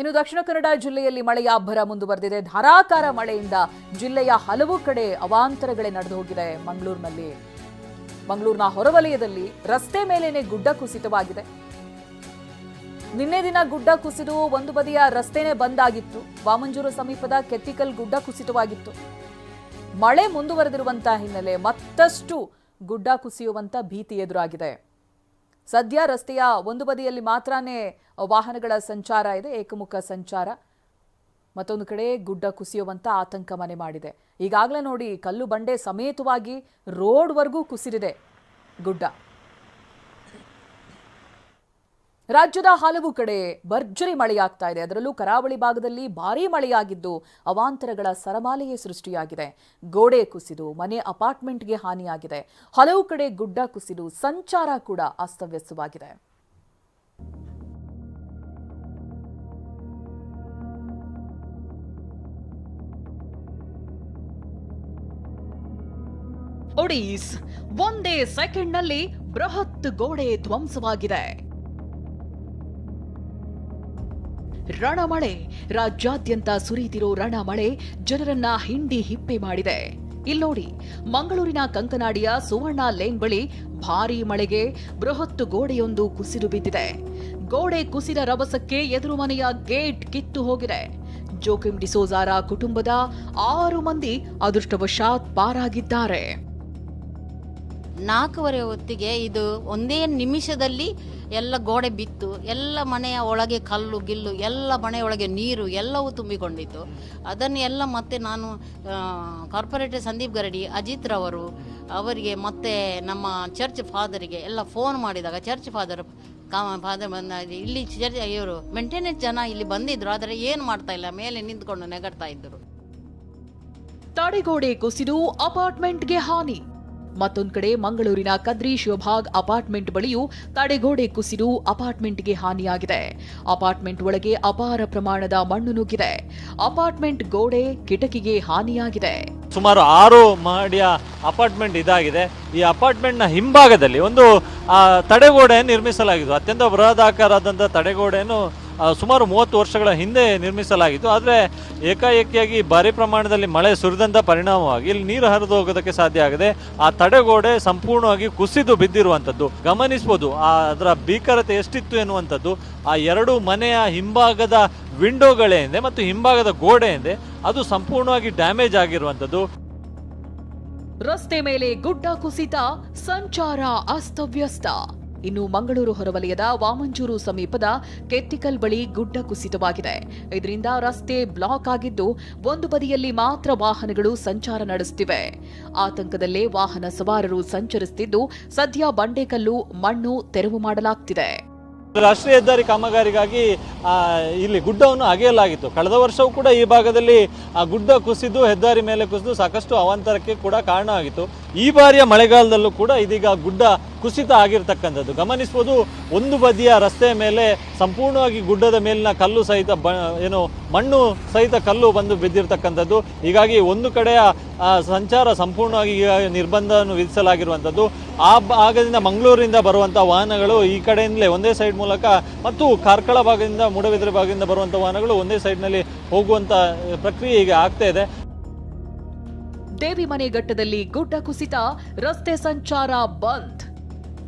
ಇನ್ನು ದಕ್ಷಿಣ ಕನ್ನಡ ಜಿಲ್ಲೆಯಲ್ಲಿ ಮಳೆಯ ಅಬ್ಬರ ಮುಂದುವರೆದಿದೆ. ಧಾರಾಕಾರ ಮಳೆಯಿಂದ ಜಿಲ್ಲೆಯ ಹಲವು ಕಡೆ ಅವಾಂತರಗಳೇ ನಡೆದು ಹೋಗಿದೆ. ಮಂಗಳೂರಿನಲ್ಲಿ, ಮಂಗಳೂರಿನ ಹೊರವಲಯದಲ್ಲಿ ರಸ್ತೆ ಮೇಲೇನೆ ಗುಡ್ಡ ಕುಸಿತವಾಗಿದೆ. ನಿನ್ನೆ ದಿನ ಗುಡ್ಡ ಕುಸಿದು ಒಂದು ಬದಿಯ ರಸ್ತೆನೇ ಬಂದಾಗಿತ್ತು ವಾಮಂಜೂರು ಸಮೀಪದ ಕೆತ್ತಿಕಲ್ ಗುಡ್ಡ ಕುಸಿತವಾಗಿತ್ತು. ಮಳೆ ಮುಂದುವರೆದಿರುವಂತಹ ಹಿನ್ನೆಲೆ ಮತ್ತಷ್ಟು ಗುಡ್ಡ ಕುಸಿಯುವಂತ ಭೀತಿ ಎದುರಾಗಿದೆ. ಸದ್ಯ ರಸ್ತೆಯ ಒಂದು ಬದಿಯಲ್ಲಿ ಮಾತ್ರನೇ ವಾಹನಗಳ ಸಂಚಾರ ಇದೆ, ಏಕಮುಖ ಸಂಚಾರ. ಮತ್ತೊಂದು ಕಡೆ ಗುಡ್ಡ ಕುಸಿಯುವಂತ ಆತಂಕ ಮನೆ ಮಾಡಿದೆ. ಈಗಾಗಲೇ ನೋಡಿ ಕಲ್ಲು ಬಂಡೆ ಸಮೇತವಾಗಿ ರೋಡ್ವರೆಗೂ ಕುಸಿರಿದೆ ಗುಡ್ಡ. ರಾಜ್ಯದ ಹಲವು ಕಡೆ ಭರ್ಜರಿ ಮಳೆಯಾಗ್ತಾ ಇದೆ. ಅದರಲ್ಲೂ ಕರಾವಳಿ ಭಾಗದಲ್ಲಿ ಭಾರೀ ಮಳೆಯಾಗಿದ್ದು ಅವಾಂತರಗಳ ಸರಮಾಲೆಯೇ ಸೃಷ್ಟಿಯಾಗಿದೆ. ಗೋಡೆ ಕುಸಿದು, ಮನೆ ಅಪಾರ್ಟ್ಮೆಂಟ್ಗೆ ಹಾನಿಯಾಗಿದೆ. ಹಲವು ಕಡೆ ಗುಡ್ಡ ಕುಸಿದು, ಸಂಚಾರ ಕೂಡ ಅಸ್ತವ್ಯಸ್ತವಾಗಿದೆ. ಒಡೀಸ್ ಒಂದೇ ಸೆಕೆಂಡ್ನಲ್ಲಿ ಬೃಹತ್ ಗೋಡೆ ಧ್ವಂಸವಾಗಿದೆ. ರಣಮಳೆ. ರಾಜ್ಯಾದ್ಯಂತ ಸುರಿಯುತ್ತಿರೋ ರಣಮಳೆ ಜನರನ್ನ ಹಿಂಡಿ ಹಿಪ್ಪೆ ಮಾಡಿದೆ. ಇಲ್ಲೋಡಿ ಮಂಗಳೂರಿನ ಕಂಕನಾಡಿಯ ಸುವರ್ಣ ಲೇನ್ ಬಳಿ ಭಾರೀ ಮಳೆಗೆ ಬೃಹತ್ ಗೋಡೆಯೊಂದು ಕುಸಿದು ಬಿದ್ದಿದೆ. ಗೋಡೆ ಕುಸಿದ ರಭಸಕ್ಕೆ ಎದುರು ಮನೆಯ ಗೇಟ್ ಕಿತ್ತು ಹೋಗಿದೆ. ಜೋಕಿಮ್ ಡಿಸೋಜಾರ ಕುಟುಂಬದ ಆರು ಮಂದಿ ಅದೃಷ್ಟವಶಾತ್ ಪಾರಾಗಿದ್ದಾರೆ. ನಾಲ್ಕೂವರೆ ಹೊತ್ತಿಗೆ ಇದು ಒಂದೇ ನಿಮಿಷದಲ್ಲಿ ಎಲ್ಲ ಗೋಡೆ ಬಿತ್ತು. ಎಲ್ಲ ಮನೆಯ ಒಳಗೆ ಕಲ್ಲು, ಗಿಲ್ಲು, ಎಲ್ಲ ಮನೆಯೊಳಗೆ ನೀರು ಎಲ್ಲವೂ ತುಂಬಿಕೊಂಡಿತ್ತು. ಅದನ್ನೆಲ್ಲ ಮತ್ತೆ ನಾನು ಕಾರ್ಪೊರೇಟರ್ ಸಂದೀಪ್ ಗರಡಿ, ಅಜಿತ್ ರವರು, ಅವರಿಗೆ ಮತ್ತೆ ನಮ್ಮ ಚರ್ಚ್ ಫಾದರಿಗೆ ಎಲ್ಲ ಫೋನ್ ಮಾಡಿದಾಗ, ಚರ್ಚ್ ಫಾದರ್ ಫಾದರ್ ಬಂದ, ಇಲ್ಲಿ ಚರ್ಚ್, ಇವರು ಮೇಂಟೆನೆನ್ಸ್ ಜನ ಇಲ್ಲಿ ಬಂದಿದ್ರು, ಆದರೆ ಏನು ಮಾಡ್ತಾ ಇಲ್ಲ, ಮೇಲೆ ನಿಂತ್ಕೊಂಡು ನೆಗಡ್ತಾ ಇದ್ದರು. ತಡೆಗೋಡೆ ಕುಸಿದು, ಅಪಾರ್ಟ್ಮೆಂಟ್ಗೆ ಹಾನಿ. ಮತ್ತೊಂದು ಕಡೆ ಮಂಗಳೂರಿನ ಕದ್ರಿ ಶಿವಭಾಗ್ ಅಪಾರ್ಟ್ಮೆಂಟ್ ಬಳಿಯೂ ತಡೆಗೋಡೆ ಕುಸಿದು ಅಪಾರ್ಟ್ಮೆಂಟ್ಗೆ ಹಾನಿಯಾಗಿದೆ. ಅಪಾರ್ಟ್ಮೆಂಟ್ ಒಳಗೆ ಅಪಾರ ಪ್ರಮಾಣದ ಮಣ್ಣು ನುಗ್ಗಿದೆ. ಅಪಾರ್ಟ್ಮೆಂಟ್ ಗೋಡೆ ಕಿಟಕಿಗೆ ಹಾನಿಯಾಗಿದೆ. ಸುಮಾರು ಆರು ಮಹಡಿಯ ಅಪಾರ್ಟ್ಮೆಂಟ್ ಇದಾಗಿದೆ. ಈ ಅಪಾರ್ಟ್ಮೆಂಟ್ನ ಹಿಂಭಾಗದಲ್ಲಿ ಒಂದು ತಡೆಗೋಡೆ ನಿರ್ಮಿಸಲಾಗಿತ್ತು ಅತ್ಯಂತ ಬೃಹದಾಕಾರದಂಥ ತಡೆಗೋಡೆಯನ್ನು ಸುಮಾರು ಮೂವತ್ತು ವರ್ಷಗಳ ಹಿಂದೆ ನಿರ್ಮಿಸಲಾಗಿತ್ತು. ಆದರೆ ಏಕಾಏಕಿಯಾಗಿ ಭಾರಿ ಪ್ರಮಾಣದಲ್ಲಿ ಮಳೆ ಸುರಿದಂಥ ಪರಿಣಾಮವಾಗಿ ಇಲ್ಲಿ ನೀರು ಹರಿದು ಹೋಗೋದಕ್ಕೆ ಸಾಧ್ಯ ಆಗದೆ. ಆ ತಡೆಗೋಡೆ ಸಂಪೂರ್ಣವಾಗಿ ಕುಸಿದು ಬಿದ್ದಿರುವಂಥದ್ದು. ಗಮನಿಸ್ಬೋದು, ಆ ಅದರ ಭೀಕರತೆ ಎಷ್ಟಿತ್ತು ಎನ್ನುವಂಥದ್ದು. ಆ ಎರಡು ಮನೆಯ ಹಿಂಭಾಗದ ವಿಂಡೋಗಳೇಂದೆ ಮತ್ತು ಹಿಂಭಾಗದ ಗೋಡೆಯಿಂದೆ ಅದು ಸಂಪೂರ್ಣವಾಗಿ ಡ್ಯಾಮೇಜ್ ಆಗಿರುವಂಥದ್ದು. ರಸ್ತೆ ಮೇಲೆ ಗುಡ್ಡ ಕುಸಿತ, ಸಂಚಾರ ಅಸ್ತವ್ಯಸ್ತ. ಇನ್ನು ಮಂಗಳೂರು ಹೊರವಲಯದ ವಾಮಂಜೂರು ಸಮೀಪದ ಕೆತ್ತಿಕಲ್ ಬಳಿ ಗುಡ್ಡ ಕುಸಿತವಾಗಿದೆ. ಇದರಿಂದ ರಸ್ತೆ ಬ್ಲಾಕ್ ಆಗಿದ್ದು ಒಂದು ಬದಿಯಲ್ಲಿ ಮಾತ್ರ ವಾಹನಗಳು ಸಂಚಾರ ನಡೆಸುತ್ತಿವೆ. ಆತಂಕದಲ್ಲೇ ವಾಹನ ಸವಾರರು ಸಂಚರಿಸುತ್ತಿದ್ದು ಸದ್ಯ ಬಂಡೆಕಲ್ಲು, ಮಣ್ಣು ತೆರವು ಮಾಡಲಾಗ್ತಿದೆ. ರಾಷ್ಟ್ರೀಯ ಹೆದ್ದಾರಿ ಕಾಮಗಾರಿಗಾಗಿ ಇಲ್ಲಿ ಗುಡ್ಡವನ್ನು ಅಗೆಯಲಾಗಿತ್ತು. ಕಳೆದ ವರ್ಷವೂ ಕೂಡ ಈ ಭಾಗದಲ್ಲಿ ಗುಡ್ಡ ಕುಸಿದು, ಹೆದ್ದಾರಿ ಮೇಲೆ ಕುಸಿದು ಸಾಕಷ್ಟು ಅವಾಂತರಕ್ಕೆ ಕೂಡ ಕಾರಣವಾಗಿತ್ತು ಈ ಬಾರಿಯ ಮಳೆಗಾಲದಲ್ಲೂ ಕೂಡ ಇದೀಗ ಗುಡ್ಡ ಕುಸಿತ ಆಗಿರ್ತಕ್ಕಂಥದ್ದು. ಗಮನಿಸ್ಬೋದು, ಒಂದು ಬದಿಯ ರಸ್ತೆಯ ಮೇಲೆ ಸಂಪೂರ್ಣವಾಗಿ ಗುಡ್ಡದ ಮೇಲಿನ ಕಲ್ಲು ಸಹಿತ ಬ, ಏನು, ಮಣ್ಣು ಸಹಿತ ಕಲ್ಲು ಬಂದು ಬಿದ್ದಿರ್ತಕ್ಕಂಥದ್ದು. ಹೀಗಾಗಿ ಒಂದು ಕಡೆಯ ಸಂಚಾರ ಸಂಪೂರ್ಣವಾಗಿ ನಿರ್ಬಂಧವನ್ನು ವಿಧಿಸಲಾಗಿರುವಂಥದ್ದು. ಆ ಭಾಗದಿಂದ ಮಂಗಳೂರಿನಿಂದ ಬರುವಂಥ ವಾಹನಗಳು ಈ ಕಡೆಯಿಂದಲೇ ಒಂದೇ ಸೈಡ್ ಮೂಲಕ ಮತ್ತು ಕಾರ್ಕಳ ಭಾಗದಿಂದ, ಮೂಡಬಿದ್ರೆ ಭಾಗದಿಂದ ಬರುವಂಥ ವಾಹನಗಳು ಒಂದೇ ಸೈಡ್ನಲ್ಲಿ ಹೋಗುವಂಥ ಪ್ರಕ್ರಿಯೆ ಈಗ ಆಗ್ತಾ ಇದೆ. ದೇವಿಮನೆ ಘಟ್ಟದಲ್ಲಿ ಗುಡ್ಡ ಕುಸಿತ, ರಸ್ತೆ ಸಂಚಾರ ಬಂದ್.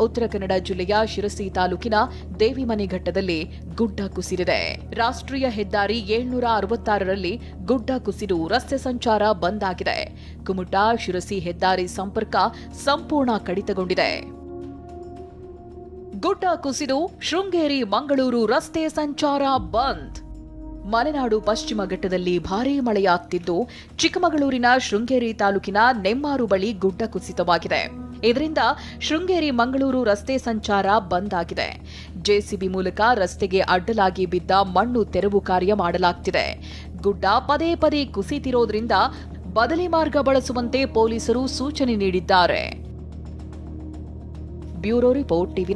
ಉತ್ತರ ಕನ್ನಡ ಜಿಲ್ಲೆಯ ಶಿರಸಿ ತಾಲೂಕಿನ ದೇವಿಮನೆ ಘಟ್ಟದಲ್ಲಿ ಗುಡ್ಡ ಕುಸಿದಿದೆ. ರಾಷ್ಟ್ರೀಯ ಹೆದ್ದಾರಿ ಏಳ್ನೂರ ಅರವತ್ತಾರರಲ್ಲಿ ಗುಡ್ಡ ಕುಸಿದು ರಸ್ತೆ ಸಂಚಾರ ಬಂದ್ ಆಗಿದೆ. ಕುಮುಟಾ ಶಿರಸಿ ಹೆದ್ದಾರಿ ಸಂಪರ್ಕ ಸಂಪೂರ್ಣ ಕಡಿತಗೊಂಡಿದೆ. ಗುಡ್ಡ ಕುಸಿದು ಶೃಂಗೇರಿ ಮಂಗಳೂರು ರಸ್ತೆ ಸಂಚಾರ ಬಂದ್. ಮಲೆನಾಡು ಪಶ್ಚಿಮ ಘಟ್ಟದಲ್ಲಿ ಭಾರೀ ಮಳೆಯಾಗ್ತಿದ್ದು ಚಿಕ್ಕಮಗಳೂರಿನ ಶೃಂಗೇರಿ ತಾಲೂಕಿನ ನೆಮ್ಮಾರು ಬಳಿ ಗುಡ್ಡ ಕುಸಿತವಾಗಿದೆ. ಇದರಿಂದ ಶೃಂಗೇರಿ ಮಂಗಳೂರು ರಸ್ತೆ ಸಂಚಾರ ಬಂದ್ ಆಗಿದೆ. ಜೆಸಿಬಿ ಮೂಲಕ ರಸ್ತೆಗೆ ಅಡ್ಡಲಾಗಿ ಬಿದ್ದ ಮಣ್ಣು ತೆರವು ಕಾರ್ಯ ಮಾಡಲಾಗ್ತಿದೆ. ಗುಡ್ಡ ಪದೇ ಪದೇ ಕುಸಿತಿರೋದ್ರಿಂದ ಬದಲಿ ಮಾರ್ಗ ಬಳಸುವಂತೆ ಪೊಲೀಸರು ಸೂಚನೆ ನೀಡಿದ್ದಾರೆ. Bureau report TV